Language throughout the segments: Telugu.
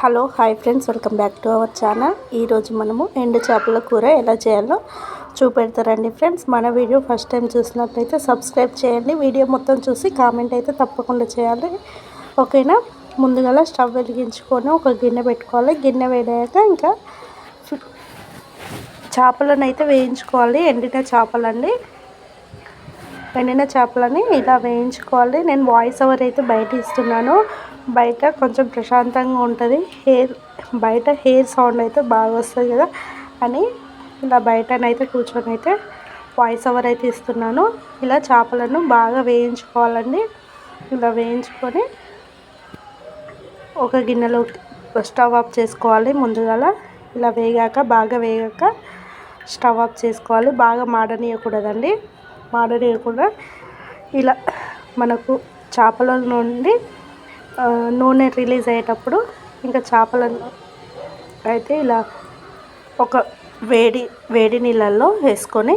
Hello hi friends welcome back to our channel. ఈరోజు మనము ఎండు చేపల కూర ఎలా చేయాలో చూపెడతారండి ఫ్రెండ్స్. మన వీడియో ఫస్ట్ టైం చూసినట్లయితే సబ్స్క్రైబ్ చేయండి. వీడియో మొత్తం చూసి కామెంట్ అయితే తప్పకుండా చేయాలి. ఓకేనా? ముందుగా స్టవ్ వెలిగించుకొని ఒక గిన్నె పెట్టుకోవాలి. గిన్నె వేడాక ఇంకా చేపలను అయితే వేయించుకోవాలి. ఎండిన చేపలండి. ఎండిన చేపలని ఇలా వేయించుకోవాలి. నేను వాయిస్ ఓవర్ అయితే బయట ఇస్తున్నాను. బయట కొంచెం ప్రశాంతంగా ఉంటుంది. హెయిర్ బయట హెయిర్ సౌండ్ అయితే బాగా వస్తుంది కదా అని ఇలా బయటనైతే కూర్చొని అయితే వాయిస్ ఓవర్ అయితే ఇస్తున్నాను. ఇలా చేపలను బాగా వేయించుకోవాలండి. ఇలా వేయించుకొని ఒక గిన్నెలో స్టవ్ ఆఫ్ చేసుకోవాలి ముందుగా ఇలా వేగాక బాగా వేగాక స్టవ్ ఆఫ్ చేసుకోవాలి. బాగా మాడనీయకూడదండి. మాడనీయకుండా ఇలా మనకు చేపల నుండి నూనె రిలీజ్ అయ్యేటప్పుడు ఇంకా చేపలను అయితే ఇలా ఒక వేడి వేడి నీళ్ళల్లో వేసుకొని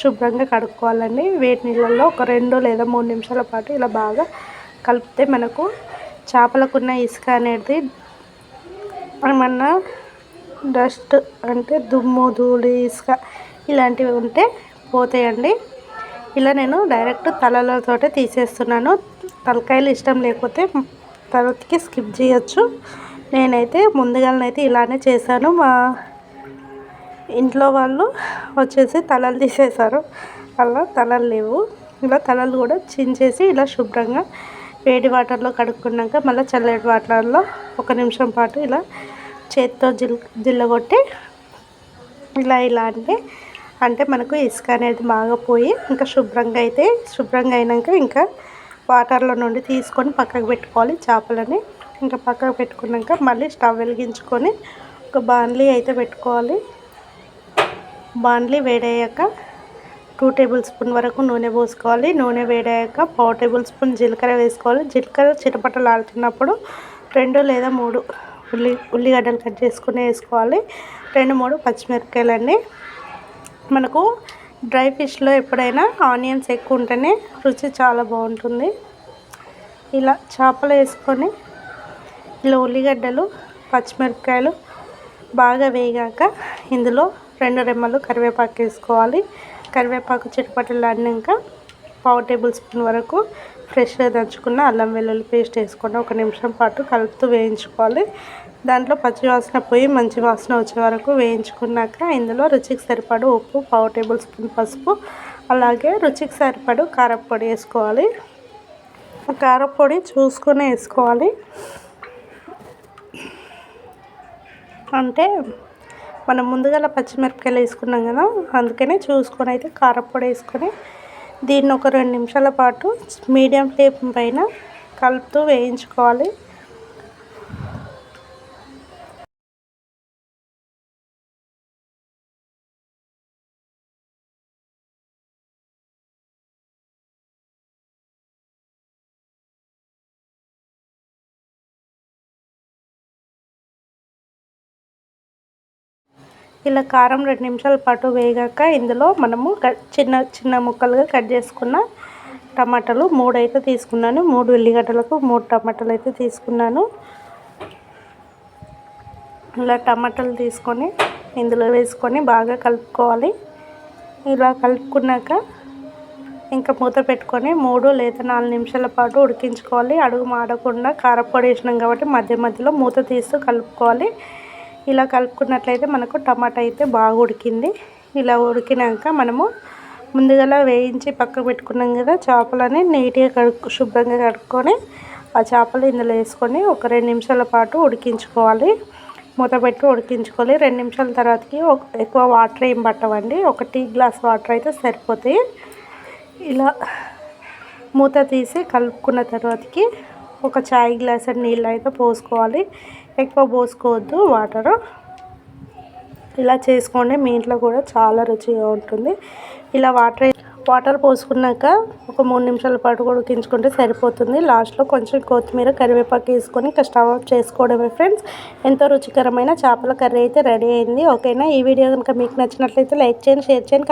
శుభ్రంగా కడుక్కోవాలండి. వేడి నీళ్ళల్లో ఒక రెండు లేదా మూడు నిమిషాల పాటు ఇలా బాగా కలిపితే మనకు చేపలకున్న ఇసుక అనేది ఏమన్నా డస్ట్ అంటే దుమ్ము ధూళి ఇసుక ఇలాంటివి ఉంటే పోతాయండి. ఇలా నేను డైరెక్ట్ తలలతోటే తీసేస్తున్నాను. తలకాయలు ఇష్టం లేకపోతే తర్వాతకి స్కిప్ చేయొచ్చు. నేనైతే ముందుగానైతే ఇలానే చేశాను. మా ఇంట్లో వాళ్ళు వచ్చేసి తలలు తీసేశారు. అలా తలలు లేవు. ఇలా తలలు కూడా చించేసి ఇలా శుభ్రంగా వేడి వాటర్లో కడుక్కున్నాక మళ్ళీ చల్లటి వాటర్లో ఒక నిమిషం పాటు ఇలా చేత్తో జిల్ జిల్లగొట్టి ఇలా ఇలా అంటే అంటే మనకు ఇసుక అనేది బాగా పోయి ఇంకా శుభ్రంగా అయితే శుభ్రంగా అయినాక ఇంకా వాటర్లో నుండి తీసుకొని పక్కకు పెట్టుకోవాలి చేపలని. ఇంకా పక్కకు పెట్టుకున్నాక మళ్ళీ స్టవ్ వెలిగించుకొని ఒక బాన్లీ అయితే పెట్టుకోవాలి. బాండ్లీ వేడయ్యాక టూ టేబుల్ స్పూన్ వరకు నూనె పోసుకోవాలి. నూనె వేడయ్యాక పావు టేబుల్ స్పూన్ జీలకర్ర వేసుకోవాలి. జీలకర్ర చిటపటలు ఆడుతున్నప్పుడు రెండు లేదా మూడు ఉల్లి ఉల్లిగడ్డలు కట్ చేసుకుని వేసుకోవాలి. రెండు మూడు పచ్చిమిరపకాయలన్నీ మనకు డ్రై ఫిష్లో ఎప్పుడైనా ఆనియన్స్ ఎక్కువ ఉంటేనే రుచి చాలా బాగుంటుంది. ఇలా చేపలు వేసుకొని ఇలా ఉల్లిగడ్డలు పచ్చిమిరపకాయలు బాగా వేగాక ఇందులో రెండు రెమ్మలు కరివేపాకు వేసుకోవాలి. కరివేపాకు చిటపటలు ఆడినాక పావు టేబుల్ స్పూన్ వరకు ఫ్రెష్గా దంచుకున్న అల్లం వెల్లుల్లి పేస్ట్ వేసుకొని ఒక నిమిషం పాటు కలుపుతూ వేయించుకోవాలి. దాంట్లో పచ్చి వాసన పోయి మంచి వాసన వచ్చే వరకు వేయించుకున్నాక ఇందులో రుచికి సరిపడు ఉప్పు పావు టేబుల్ స్పూన్ పసుపు అలాగే రుచికి సరిపడు కారపొడి వేసుకోవాలి. కారపొడి చూసుకొని వేసుకోవాలి. అంటే మనం ముందుగా పచ్చిమిరపకాయలు వేసుకున్నాం కదా అందుకనే చూసుకొని అయితే కారపొడి వేసుకొని దీన్ని ఒక రెండు నిమిషాల పాటు మీడియం ఫ్లేమ్ పైన కలుపుతూ వేయించుకోవాలి. ఇలా కారం రెండు నిమిషాల పాటు వేగాక ఇందులో మనము చిన్న చిన్న ముక్కలుగా కట్ చేసుకున్న టమాటాలు మూడు అయితే తీసుకున్నాను. మూడు ఉల్లిగడ్డలకు మూడు టమాటాలు అయితే తీసుకున్నాను. ఇలా టమాటాలు తీసుకొని ఇందులో వేసుకొని బాగా కలుపుకోవాలి. ఇలా కలుపుకున్నాక ఇంకా మూత పెట్టుకొని మూడు లేదా నాలుగు నిమిషాల పాటు ఉడికించుకోవాలి. అడుగు మాడకుండా కారపొడి వేసినాం కాబట్టి మధ్య మధ్యలో మూత తీస్తూ కలుపుకోవాలి. ఇలా కలుపుకున్నట్లయితే మనకు టమాటా అయితే బాగా ఉడికింది. ఇలా ఉడికినాక మనము ముందుగా వేయించి పక్కకు పెట్టుకున్నాం కదా చేపలని నీట్గా కడుక్కు శుభ్రంగా కడుక్కొని ఆ చేపలు ఇందులో వేసుకొని ఒక రెండు నిమిషాల పాటు ఉడికించుకోవాలి. మూత పెట్టి ఉడికించుకోవాలి. రెండు నిమిషాల తర్వాతకి ఎక్కువ వాటర్ ఏం పట్టవండి. ఒక టీ గ్లాస్ వాటర్ అయితే సరిపోతాయి. ఇలా మూత తీసి కలుపుకున్న తర్వాతకి ఒక చాయ్ గ్లాస్ నీళ్ళు అయితే పోసుకోవాలి. ఎక్కువ పోసుకోవద్దు వాటర్. ఇలా చేసుకోండి మీ ఇంట్లో కూడా చాలా రుచిగా ఉంటుంది. ఇలా వాటర్ వాటర్ పోసుకున్నాక ఒక మూడు నిమిషాల పాటు కూడా ఉడికించుకుంటే సరిపోతుంది. లాస్ట్లో కొంచెం కొత్తిమీర కరివేపాకు వేసుకొని ఇంకా స్టవ్ ఆఫ్ చేసుకోవడమే ఫ్రెండ్స్. ఎంతో రుచికరమైన చేపల కర్రీ అయితే రెడీ అయింది. ఓకేనా? ఈ వీడియో కనుక మీకు నచ్చినట్లయితే లైక్ చేయండి షేర్ చేయండి